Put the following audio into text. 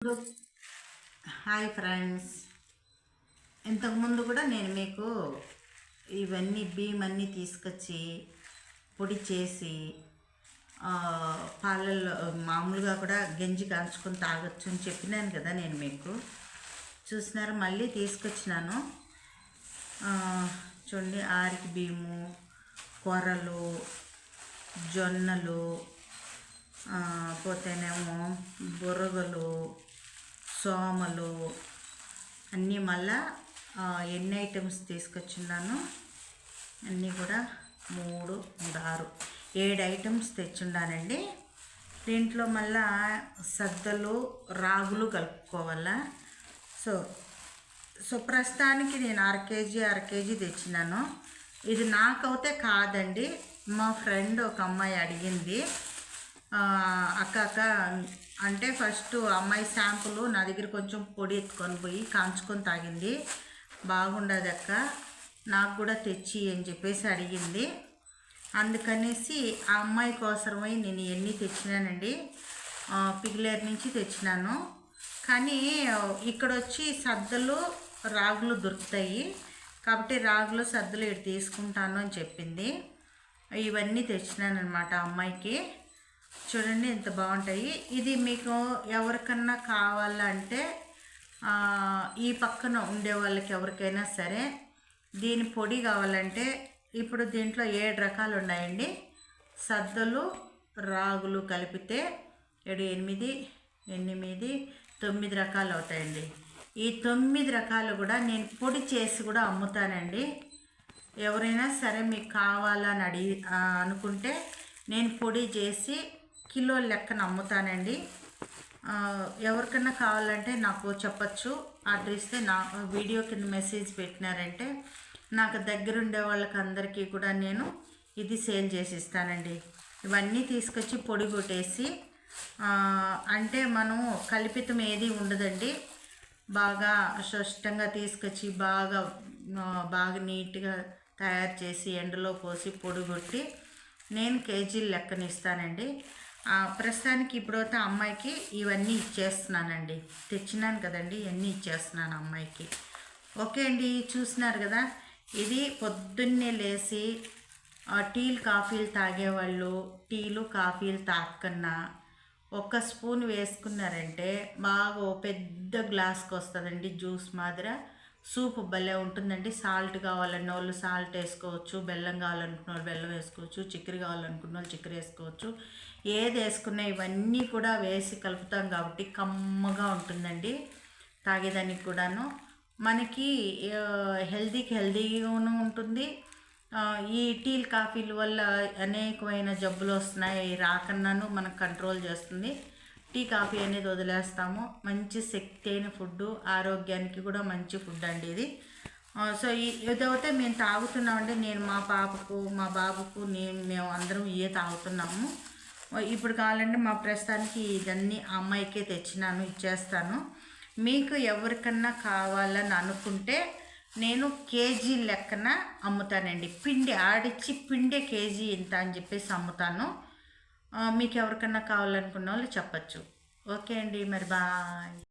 ఇప్పుడు hi friends. ఇంతకుముందు కూడా నేను మీకు ఇవన్నీ బియ్యం అన్నీ తీసుకొచ్చి పొడి చేసి పాలల్లో మామూలుగా కూడా గంజి కాల్చుకొని తాగొచ్చు అని చెప్పినాను కదా నేను మీకు. చూసినారు? మళ్ళీ తీసుకొచ్చినాను. చూడండి ఆరికి బియ్యము కొరలు జొన్నలు పోతేనేమో బుర్రగలు సోమలు అన్నీ మళ్ళా ఎన్ని ఐటమ్స్ తీసుకొచ్చున్నాను అన్నీ కూడా మూడు మూడు ఆరు ఏడు ఐటమ్స్ తెచ్చుండానండి దీంట్లో మళ్ళా సద్దలు రాగులు కలుపుకోవాలా? సో సో ప్రస్తుతానికి నేను అర కేజీ అర కేజీ తెచ్చినాను ఇది నాకైతే కాదండి మా ఫ్రెండ్ ఒక అమ్మాయి అడిగింది. అక్క అక్క అంటే ఫస్ట్ అమ్మాయి శాంపుల్ నా దగ్గర కొంచెం పొడి ఎత్తుకొని పోయి కాంచుకొని తాగింది. బాగుండదు అక్క. నాకు కూడా తెచ్చి అని చెప్పేసి అడిగింది. అందుకనేసి ఆ అమ్మాయి కోసమై నేను ఎన్ని తెచ్చినానండి పిగిలేరు నుంచి తెచ్చినాను. కానీ ఇక్కడ వచ్చి సద్దలు రాగులు దొరుకుతాయి. కాబట్టి రాగులు సద్దులు ఇటు తీసుకుంటాను అని చెప్పింది. ఇవన్నీ తెచ్చినానమాట అమ్మాయికి. చూడండి ఎంత బాగుంటాయి. ఇది మీకు ఎవరికన్నా కావాలంటే ఈ పక్కన ఉండే వాళ్ళకి ఎవరికైనా సరే దీని పొడి కావాలంటే ఇప్పుడు దీంట్లో ఏడు రకాలు ఉన్నాయండి. సద్దలు రాగులు కలిపితే ఏడు ఎనిమిది ఎనిమిది తొమ్మిది రకాలు అవుతాయండి. ఈ తొమ్మిది రకాలు కూడా నేను పొడి చేసి కూడా అమ్ముతానండి. ఎవరైనా సరే మీకు కావాలని అడిగి అనుకుంటే నేను పొడి చేసి కిలో లెక్కన అమ్ముతానండి ఎవరికన్నా కావాలంటే నాకు చెప్పచ్చు. ఆర్డర్ ఇస్తే నా వీడియో కింద మెసేజ్ పెట్టినారంటే నాకు దగ్గరుండే వాళ్ళకి అందరికీ కూడా నేను ఇది సేల్ చేసి ఇస్తానండి ఇవన్నీ తీసుకొచ్చి పొడి కొట్టేసి అంటే మనం కల్పితం ఏది ఉండదండి. బాగా స్పష్టంగా తీసుకొచ్చి బాగా బాగా నీట్గా తయారు చేసి ఎండలో పోసి పొడి కొట్టి నేను కేజీలు లెక్కనిస్తానండి. ప్రస్తుతానికి ఇప్పుడైతే అమ్మాయికి ఇవన్నీ ఇచ్చేస్తున్నానండి. తెచ్చినాను కదండి ఇవన్నీ ఇచ్చేస్తున్నాను అమ్మాయికి. ఓకే అండి చూసినారు కదా? ఇది పొద్దున్నే లేచి ఆ, టీలు కాఫీలు తాగేవాళ్ళు టీలు కాఫీలు తాగకన్నా ఒక స్పూన్ వేసుకున్నారంటే బాగా పెద్ద గ్లాస్కి వస్తుందండి జ్యూస్ మాదిర. సూప్ భలే ఉంటుందండి. సాల్ట్ కావాలన్న వాళ్ళు సాల్ట్ వేసుకోవచ్చు బెల్లం కావాలనుకున్న వాళ్ళు బెల్లం వేసుకోవచ్చు చక్కెర కావాలనుకున్న వాళ్ళు చక్కెర వేసుకోవచ్చు. ఏది వేసుకున్నా ఇవన్నీ కూడా వేసి కలుపుతాం కాబట్టి కమ్మగా ఉంటుందండి. తాగేదానికి కూడాను. మనకి హెల్దీకి హెల్దీగాను ఉంటుంది. ఈ టీలు కాఫీల వల్ల అనేకమైన జబ్బులు వస్తున్నాయి. రాకన్నాను మనకు కంట్రోల్ చేస్తుంది. టీ కాఫీ అనేది వదిలేస్తాము. మంచి శక్తి అయిన ఫుడ్ ఆరోగ్యానికి కూడా మంచి ఫుడ్ అండి ఇది. సో ఈ ఇదైతే మేము తాగుతున్నామండి. నేను మా పాపకు మా బాబుకు నేను మేము అందరం ఇవే తాగుతున్నాము. ఇప్పుడు కావాలంటే మా ప్రస్తుతానికి ఇదన్నీ అమ్మాయికే తెచ్చినాను ఇచ్చేస్తాను. మీకు ఎవరికన్నా కావాలని అనుకుంటే నేను కేజీ లెక్కన అమ్ముతానండి. పిండి ఆడిచ్చి పిండే కేజీ ఇంత అని చెప్పేసి అమ్ముతాను. మీకు ఎవరికన్నా కావాలనుకున్న వాళ్ళు చెప్పచ్చు. ఓకే అండి మరి బాయ్.